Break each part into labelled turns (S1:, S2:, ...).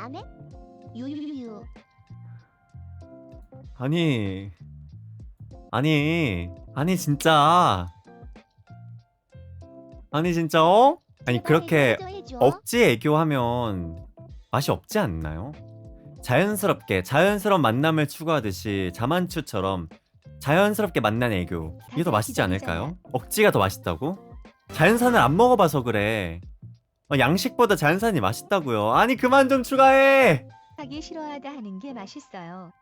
S1: 안 해? 유유유.
S2: 아니 아니 아니 진짜 아니 진짜 어? 아니 그렇게. 억지 애교하면 맛이 없지 않나요? 자연스럽게 자연스러운 만남을 추구하듯이 자만추처럼 자연스럽게 만난 애교 이게 더 맛있지 않을까요? 억지가 더 맛있다고? 자연산을 안 먹어봐서 그래 어, 양식보다 자연산이 맛있다고요 아니 그만 좀 추가해
S3: 하기 싫어하다 하는 게 맛있어요.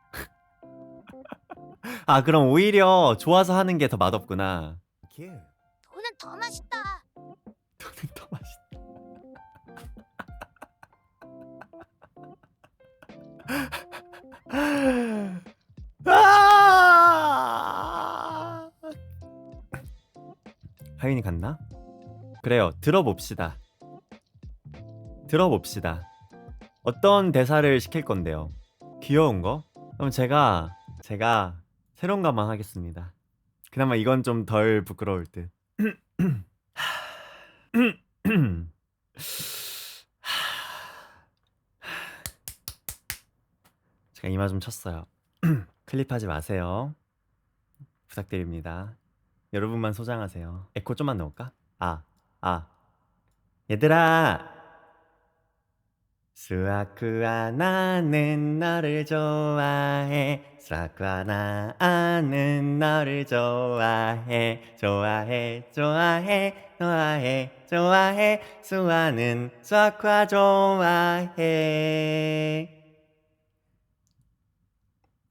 S2: 아 그럼 오히려 좋아서 하는 게 더 맛없구나
S1: 너는 더 맛있다.
S2: 너는 더 맛있다 아! 하윤이 갔나? 그래요 들어봅시다 들어봅시다 어떤 대사를 시킬 건데요 귀여운 거? 그럼 제가 제가 새로운 것만 하겠습니다 그나마 이건 좀 덜 부끄러울 듯 제가 이마 좀 쳤어요. 클립하지 마세요. 부탁드립니다. 여러분만 소장하세요. 에코 좀만 넣을까? 아, 아. 얘들아! 수아쿠아 나는 너를 좋아해. 수아쿠아 나는 너를 좋아해. 좋아해 좋아해 좋아해 좋아해. 수아는 수아쿠아 좋아해.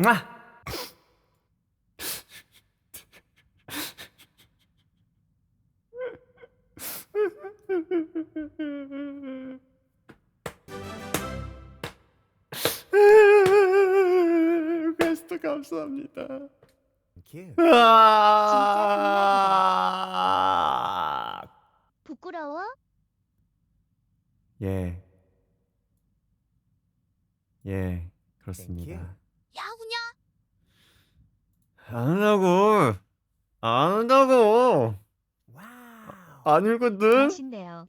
S2: 아! 퀘스트 감사합니다. 아~
S1: 부끄러워?
S2: 예. 예, 그렇습니다.
S1: 야구냐?
S2: 안 한다고. 안 한다고. 아니거든.
S3: 맛있네.